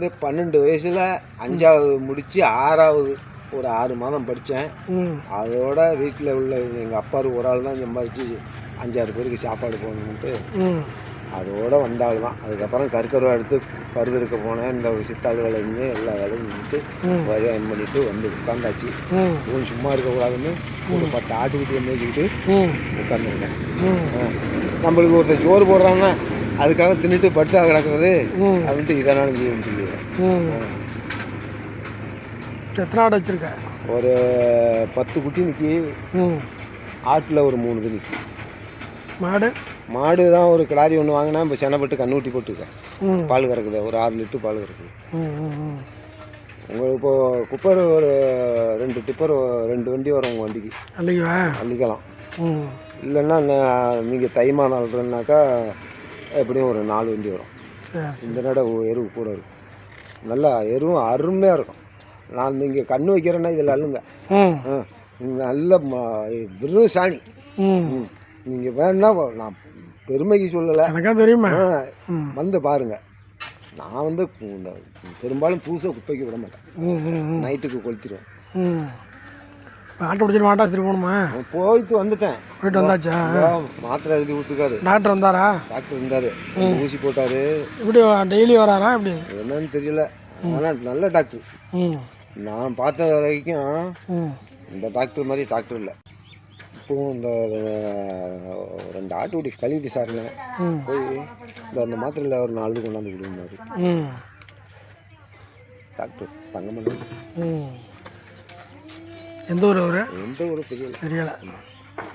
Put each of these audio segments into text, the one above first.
வந்து பன்னெண்டு வயசில் அஞ்சாவது முடித்து ஆறாவது ஒரு ஆறு மாதம் படித்தேன் அதோட வீட்டில் உள்ள எங்கள் அப்பா ஒரு ஆள் தான் சம்பாதிச்சு அஞ்சாறு பேருக்கு சாப்பாடு போகணுன்ட்டு அதோட வந்தாள் தான். அதுக்கப்புறம் கருக்கருவா எடுத்து பருதெடுக்க போனேன். இந்த சித்தாள் வேலையுமே எல்லா வேலையும் பண்ணிட்டு ஜாயின் பண்ணிட்டு வந்து உட்காந்தாச்சு. இவன் சும்மா இருக்கக்கூடாதுன்னு ஒரு பத்து ஆட்டுக்குட்டியை மேய்ச்சிக்கிட்டு உட்காந்துருக்கேன் நம்மளுக்கு ஒருத்தர் சோறு போடுறாங்க அதுக்காக தின்னுட்டு படுத்தா கிடக்குறது. அப்படின்ட்டு இதனாலும் செய்யணும் சொல்லிடுவேன் ம். எத்தனை ஆடு வச்சுருக்க? ஒரு பத்து குட்டி நிற்கி ஆட்டில் ஒரு மூணு இது நிற்கி மாடு? மாடு தான் ஒரு கிடாரி ஒன்று வாங்கினா இப்போ செனப்பட்டு கண்ணூட்டி போட்டுருக்கேன் பால் கறக்குது ஒரு ஆறு லிட்டர் பால் கறக்குது. உங்களுக்கு இப்போது குப்பர் ஒரு ரெண்டு டிப்பர் ரெண்டு வண்டி வரும் உங்கள் வண்டிக்கு. அள்ளிக்கலாம். ம். இல்லைன்னா நீங்கள் தை மாதம் அல்றதுனாக்கா எப்படியும் ஒரு நாலு வண்டி வரும். இந்த நட எருவு கூட இருக்கும். நல்லா எருவும் அருமையாக இருக்கும். நான் நீங்கள் கண்ணு வைக்கிறேன்னா இதில் அள்ளுங்க நல்ல வெறும் சாணி. நீங்கள் வேணா நான் பெருமைக்கு சொல்லலை. எனக்கா தெரியுமா? வந்து பாருங்க. நான் வந்து பெரும்பாலும் பூசை குப்பைக்கு விட மாட்டேன். நைட்டுக்கு கொளுத்திடுவேன். ஆட்டை பிடிச்சிட்டு மாட்டாஸ்திரி போகணுமா போயிட்டு வந்துட்டேன். போயிட்டு வந்தாச்சா? மாத்திரை எழுதி கொடுத்துருக்காரு. டாக்டர் வந்தாரா? டாக்டர் இருந்தார். ஊசி போட்டாரு. இப்படி டெய்லி வராரா இப்படி என்னன்னு தெரியல. ஆனால் நல்ல டாக்டர். நான் பார்த்த வரைக்கும் இந்த டாக்டர் மாதிரி டாக்டர் இல்லை. இப்போவும் இந்த ரெண்டு ஆட்டுக்குட்டி கழுவிட்டு சாருங்க போய் இந்த அந்த மாத்திரையில் ஒரு நாலு கொண்டாந்து கொடுக்குறாரு டாக்டர் தங்கமணி. எந்த ஊர் அவர்? எந்த ஒரு தெரியல. தெரியல.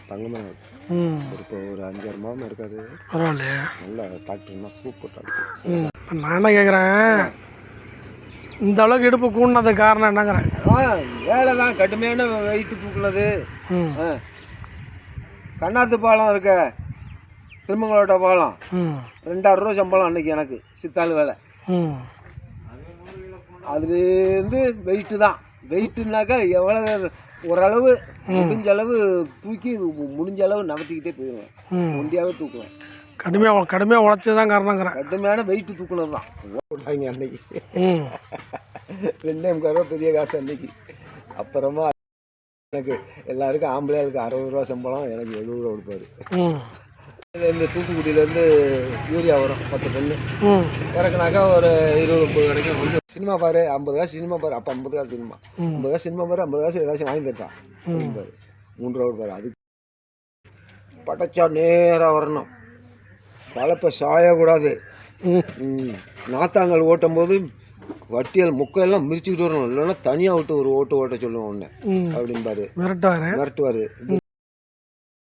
தங்கமணி. ம். ஒரு இப்போ ஒரு அஞ்சாறு மாதம் இருக்காரு. பரவாயில்லையே. நல்ல டாக்டர்னா சூப்பர் டாக்டர். நான் என்ன கேட்குறேன் இந்த அளவுக்கு இடுப்பு கூடினது காரணம் என்னங்கிறேன். வேலை தான் கடுமையான வெயிட்டு தூக்குனது. கண்ணாத்து பாலம் இருக்க. திருமங்களோட்ட பாலம். ம். ரெண்டாயிரம் ரூபா சம்பளம் அன்னைக்கு எனக்கு. சித்தாள் வேலை. ம். அதுலேருந்து வெயிட்டு தான். வெயிட்டுனாக்கா எவ்வளோ ஓரளவு முடிஞ்ச அளவு தூக்கி முடிஞ்ச அளவு நகர்த்திக்கிட்டே போயிடுவேன். ம். ஒண்டியாவே தூக்குவேன். கடுமையாக கடுமையாக உழைச்சது தான் காரணங்கிறேன் கடுமையான வெயிட்டு தூக்குனது தான் போட்டாங்க அன்னைக்கு. ரெண்டே முக்கால் ரூபா பெரிய காசு அன்னைக்கு. அப்புறமா எனக்கு எல்லாருக்கும் ஆம்பளையாளுக்கு அறுபது ரூபா சம்பளம் எனக்கு எழுபது ரூபா கொடுப்பாரு. இந்த தூத்துக்குடியிலேருந்து யூரியா வரும் பத்து டன்னு. இறக்குனாக்கா ஒரு இருபது முப்பது கிடைக்கும். சினிமா பாரு ஐம்பது காசு சினிமா பாரு அப்போ ஐம்பது காசு சினிமா. ஐம்பது காசு சினிமா பாரு ஐம்பது காசு ஏதாச்சும் வாங்கி தட்டான் பாரு மூன்று ரூபா பாரு அது படைச்சா நேராக வரணும். தலைப்பை சாயக்கூடாது. நாத்தாங்கல் ஓட்டும் போது வட்டியல் முக்கையெல்லாம் மிரிச்சுக்கிட்டு வரணும். இல்லைன்னா தனியாக விட்டு ஒரு ஓட்டு ஓட்ட சொல்லுவோம் ஒன்று ம். அப்படிம்பாரு. மிரட்டாரு மிரட்டுவார்.